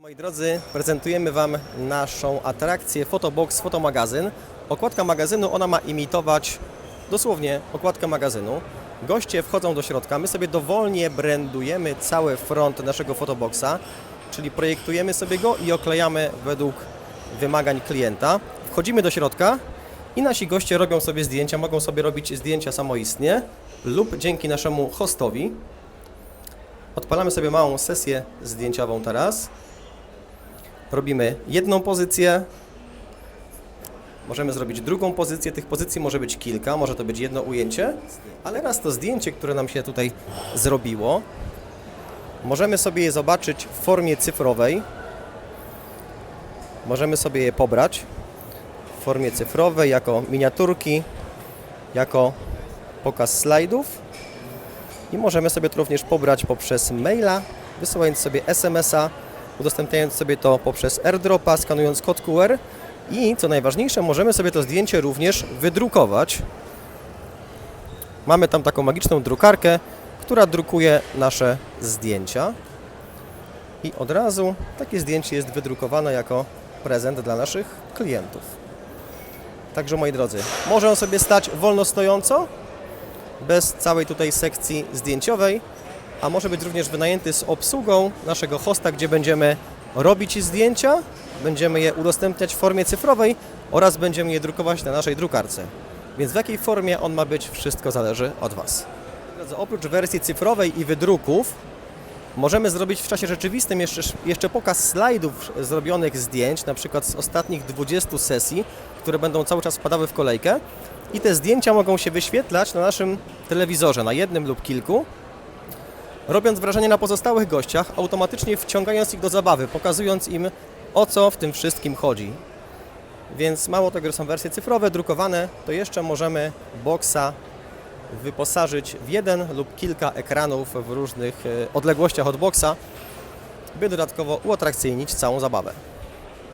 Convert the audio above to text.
Moi drodzy, prezentujemy Wam naszą atrakcję Photobox Fotomagazyn. Okładka magazynu, ona ma imitować dosłownie okładkę magazynu. Goście wchodzą do środka, my sobie dowolnie brandujemy cały front naszego Photoboxa, czyli projektujemy sobie go i oklejamy według wymagań klienta. Wchodzimy do środka i nasi goście robią sobie zdjęcia, mogą sobie robić zdjęcia samoistnie lub dzięki naszemu hostowi. Odpalamy sobie małą sesję zdjęciową teraz. Robimy jedną pozycję. Możemy zrobić drugą pozycję. Tych pozycji może być kilka, może to być jedno ujęcie, ale raz to zdjęcie, które nam się tutaj zrobiło, możemy sobie je zobaczyć w formie cyfrowej. Możemy sobie je pobrać w formie cyfrowej jako miniaturki, jako pokaz slajdów i możemy sobie to również pobrać poprzez maila, wysyłając sobie SMS-a, udostępniając sobie to poprzez airdropa, skanując kod QR i co najważniejsze, możemy sobie to zdjęcie również wydrukować. Mamy tam taką magiczną drukarkę, która drukuje nasze zdjęcia i od razu takie zdjęcie jest wydrukowane jako prezent dla naszych klientów. Także moi drodzy, może on sobie stać wolno stojąco, bez całej tutaj sekcji zdjęciowej, a może być również wynajęty z obsługą naszego hosta, gdzie będziemy robić zdjęcia, będziemy je udostępniać w formie cyfrowej oraz będziemy je drukować na naszej drukarce. Więc w jakiej formie on ma być, wszystko zależy od Was. Oprócz wersji cyfrowej i wydruków, możemy zrobić w czasie rzeczywistym jeszcze, jeszcze pokaz slajdów zrobionych zdjęć, na przykład z ostatnich 20 sesji, które będą cały czas wpadały w kolejkę. I te zdjęcia mogą się wyświetlać na naszym telewizorze, na jednym lub kilku, robiąc wrażenie na pozostałych gościach, automatycznie wciągając ich do zabawy, pokazując im o co w tym wszystkim chodzi. Więc mało tego, że są wersje cyfrowe, drukowane, to jeszcze możemy boxa wyposażyć w jeden lub kilka ekranów w różnych e, odległościach od boxa, by dodatkowo uatrakcyjnić całą zabawę.